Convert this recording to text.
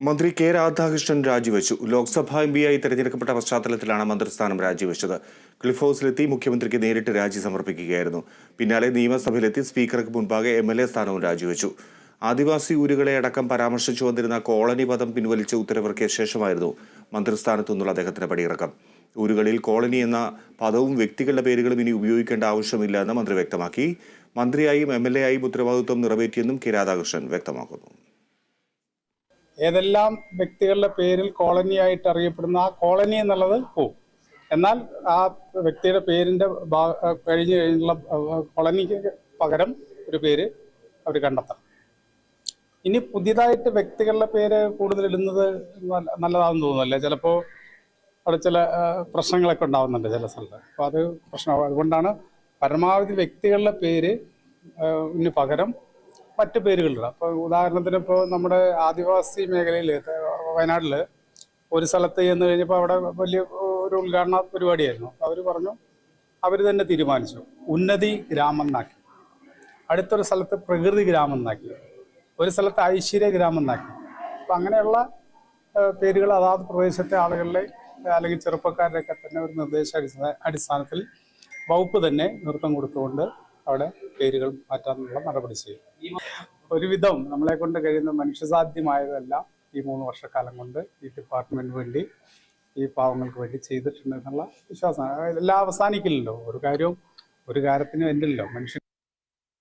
മന്ത്രി കെ രാധാകൃഷ്ണൻ രാജിവെച്ചു. ലോക്സഭാ എം പിയായി തെരഞ്ഞെടുക്കപ്പെട്ട പശ്ചാത്തലത്തിലാണ് മന്ത്രിസ്ഥാനം രാജിവെച്ചത്. ക്ലിഫ് ഹൗസിലെത്തി മുഖ്യമന്ത്രിക്ക് നേരിട്ട് രാജി സമർപ്പിക്കുകയായിരുന്നു. പിന്നാലെ നിയമസഭയിലെത്തി സ്പീക്കർക്ക് മുൻപാകെ എം എൽ എ സ്ഥാനവും രാജിവെച്ചു. ആദിവാസി ഊരുകളെ അടക്കം പരാമർശിച്ചു വന്നിരുന്ന കോളനി പദം പിൻവലിച്ച ഉത്തരവിറക്കിയ ശേഷമായിരുന്നു മന്ത്രിസ്ഥാനത്തു നിന്നുള്ള അദ്ദേഹത്തിന്റെ പടിയിറക്കം. ഊരുകളിൽ കോളനി എന്ന പദവും വ്യക്തികളുടെ പേരുകളും ഇനി ഉപയോഗിക്കേണ്ട ആവശ്യമില്ല എന്ന് മന്ത്രി വ്യക്തമാക്കി. മന്ത്രിയായും എം എൽ എ ആയും ഉത്തരവാദിത്വം നിറവേറ്റിയെന്നും കെ രാധാകൃഷ്ണൻ വ്യക്തമാക്കുന്നു. ഏതെല്ലാം വ്യക്തികളുടെ പേരിൽ കോളനി ആയിട്ട് അറിയപ്പെടുന്ന ആ കോളനി എന്നുള്ളത് പോവും എന്നാൽ ആ വ്യക്തിയുടെ പേരിന്റെ ഭാ- കഴിഞ്ഞ് കഴിഞ്ഞുള്ള കോളനിക്ക് പകരം ഒരു പേര് അവർ കണ്ടെത്തണം. ഇനി പുതിയതായിട്ട് വ്യക്തികളുടെ പേര് കൂടുതൽ ഇടുന്നത് നല്ല- നല്ലതാണെന്ന് തോന്നുന്നല്ലേ? ചിലപ്പോൾ അവിടെ ചില പ്രശ്നങ്ങളൊക്കെ ഉണ്ടാവുന്നുണ്ട് ചില സ്ഥലത്ത്. അപ്പോൾ അത് പ്രശ്നമാകും അതുകൊണ്ടാണ് പരമാവധി വ്യക്തികളുടെ പേര് പകരം മറ്റു പേരുകളുണ്ട് അപ്പോൾ ഉദാഹരണത്തിന് ഇപ്പോൾ നമ്മുടെ ആദിവാസി മേഖലയിൽ വയനാട്ടിൽ ഒരു സ്ഥലത്ത് ചെന്ന് കഴിഞ്ഞപ്പോൾ അവിടെ വലിയ ഒരു ഉദ്ഘാടന പരിപാടിയായിരുന്നു. അവർ പറഞ്ഞു അവർ തന്നെ തീരുമാനിച്ചു ഉന്നതി ഗ്രാമം എന്നാക്കി. അടുത്തൊരു സ്ഥലത്ത് പ്രകൃതി ഗ്രാമം എന്നാക്കി. ഒരു സ്ഥലത്ത് ഐശ്വര്യ ഗ്രാമം എന്നാക്കി. അപ്പം അങ്ങനെയുള്ള പേരുകൾ അതാത് പ്രദേശത്തെ ആളുകളിലെ അല്ലെങ്കിൽ ചെറുപ്പക്കാരുടെയൊക്കെ തന്നെ ഒരു നിർദ്ദേശ അടിസ്ഥാന അടിസ്ഥാനത്തിൽ വകുപ്പ് തന്നെ നൃത്തം കൊടുത്തുകൊണ്ട് അവിടെ പേരുകൾ മാറ്റാനുള്ള നടപടി ചെയ്യും. ഒരുവിധം നമ്മളെ കൊണ്ട് കഴിയുന്ന മനുഷ്യസാധ്യമായതെല്ലാം ഈ മൂന്ന് വർഷക്കാലം കൊണ്ട് ഈ ഡിപ്പാർട്ട്മെന്റ് വേണ്ടി ഈ പാവങ്ങൾക്ക് വേണ്ടി ചെയ്തിട്ടുണ്ട് എന്നുള്ള വിശ്വാസമാണ്. എല്ലാം അവസാനിക്കില്ലല്ലോ. ഒരു കാര്യവും ഒരു കാര്യത്തിനും എന്റെല്ലോ മനുഷ്യൻ